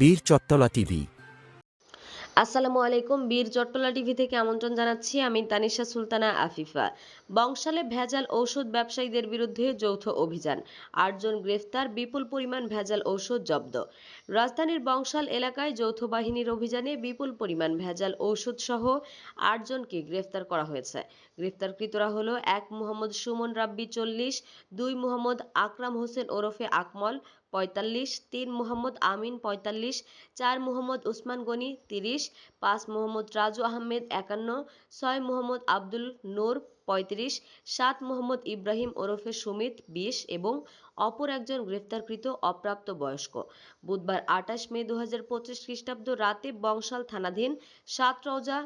বীর চত্তলা টিভি। আসসালামু আলাইকুম, বীর চট্টলা টিভি থেকে আমন্ত্রণ জানাচ্ছি আমি তানিশা সুলতানা আফিফা। বংশালে ভেজাল ঔষধ ব্যবসায়ীদের বিরুদ্ধে যৌথ অভিযান। আটজন গ্রেফতার, বিপুল পরিমাণ ভেজাল ঔষধ জব্দ। রাজধানীর বংশাল এলাকায় যৌথ বাহিনীর অভিযানে বিপুল পরিমাণ ভেজাল ঔষধ সহ আটজনকে গ্রেফতার করা হয়েছে। গ্রেফতারকৃতরা হলো এক মোহাম্মদ সুমন রাব্বি চল্লিশ, দুই মোহাম্মদ আকরাম হোসেন ওরফে আকমল পঁয়তাল্লিশ, তিন মোহাম্মদ আমিন পঁয়তাল্লিশ, চার মোহাম্মদ উসমান গনি তিরিশ পাঁচ মোহাম্মদ রাজু আহমেদ একান্ন, ছয় মোহাম্মদ আব্দুল নূর পঁয়ত্রিশ, সাত মোহাম্মদ ইব্রাহিম ওরফে সুমিত বিশ এবং অপর একজন গ্রেফতারকৃত অপ্রাপ্ত বয়স্ক বুধবার আঠাশ মে দু হাজার পঁচিশ খ্রিস্টাব্দ রাতে বংশাল থানাধীন সাত রওজা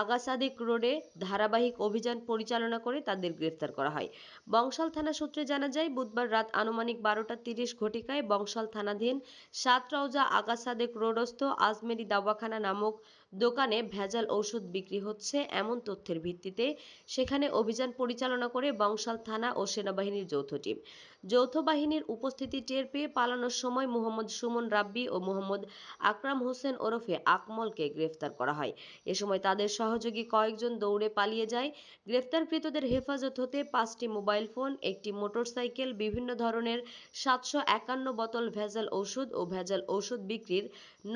আগাসাদিক রোডে ধারাবাহিক অভিযান পরিচালনা করে তাদের গ্রেফতার করা হয়। বংশাল থানা সূত্রে জানা যায়, বুধবার রাত আনুমানিক বারোটা তিরিশ ঘটিকায় বংশাল থানাধীন সাত রওজা আগাসাদেক রোডস্থ আজমেরি দাওয়াখানা নামক দোকানে ভেজাল ঔষধ বিক্রি হচ্ছে এমন তথ্যের ভিত্তিতে সেখানে অভিযান পরিচালনা করে বংশাল থানা ও সেনাবাহিনীর যৌথ টিম। যৌথ বাহিনীর উপস্থিতি টের পেয়ে পালানোর সময় মোহাম্মদ সুমন রাব্বি ও মোহাম্মদ আকরাম হোসেন ওরফে আকমলকে গ্রেফতার করা হয়। এ সময় তাদের সহযোগী কয়েকজন দৌড়ে পালিয়ে যায়। গ্রেফতারকৃতদের হেফাজত হতে পাঁচটি মোবাইল ফোন, একটি মোটরসাইকেল, বিভিন্ন ধরনের সাতশো একান্ন বোতল ভেজাল ঔষধ ও ভেজাল ঔষধ বিক্রির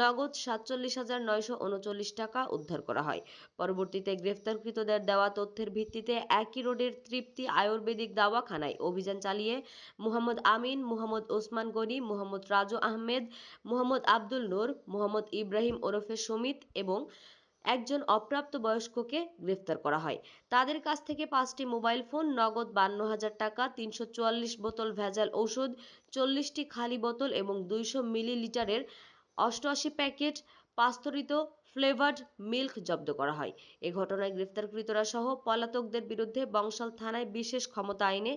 নগদ সাতচল্লিশ হাজার নয়শো উনচল্লিশ টাকা উদ্ধার করা হয়। পরবর্তীতে গ্রেফতারকৃতদের দেওয়া তথ্যের ভিত্তিতে একই রোডের তৃপ্তি আয়ুর্বেদিক দাওয়াখানায় অভিযান চালিয়ে মুহাম্মদ আমিন, মুহাম্মদ ওসমান গনি, মুহাম্মদ রাজু আহমেদ, মুহাম্মদ আব্দুল নূর, মুহাম্মদ ইব্রাহিম ওরফে সুমিত এবং একজন অপ্রাপ্ত বয়স্ককে গ্রেফতার করা হয়। তাদের কাছ থেকে পাঁচটি মোবাইল ফোন, নগদ বান্ন হাজার টাকা, তিনশো চুয়াল্লিশ বোতল ভেজাল ঔষধ, চল্লিশটি খালি বোতল এবং দুইশো মিলিলিটারের অষ্টআশি প্যাকেট পাস্তরিত ফ্লেভার্ড মিল্ক জব্দ করা হয়। এ ঘটনায় গ্রেফতারকৃতরা সহ পলাতকদের বিরুদ্ধে বংশাল থানায় বিশেষ ক্ষমতা আইনে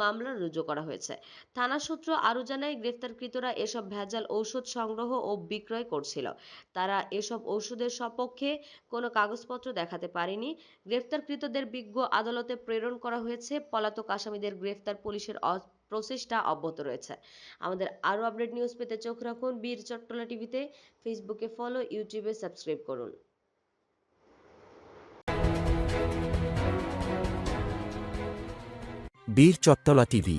মামলা রুজু করা হয়েছে। থানা সূত্র আরও জানায়, গ্রেফতারকৃতরা এসব ভেজাল ঔষধ সংগ্রহ ও বিক্রয় করছিল। তারা এসব ঔষধের সপক্ষে কোনো কাগজপত্র দেখাতে পারেনি। গ্রেফতারকৃতদের বিজ্ঞ আদালতে প্রেরণ করা হয়েছে। পলাতক আসামিদের গ্রেফতার পুলিশের প্রচেষ্টা অব্যাহত রয়েছে। আমাদের আরও আপডেট নিউজ পেতে চোখ রাখুন বীর চট্টলা টিভিতে ফেসবুকে ফলো ইউটিউবে সাবস্ক্রাইব করুন। বীর চট্টলা টিভি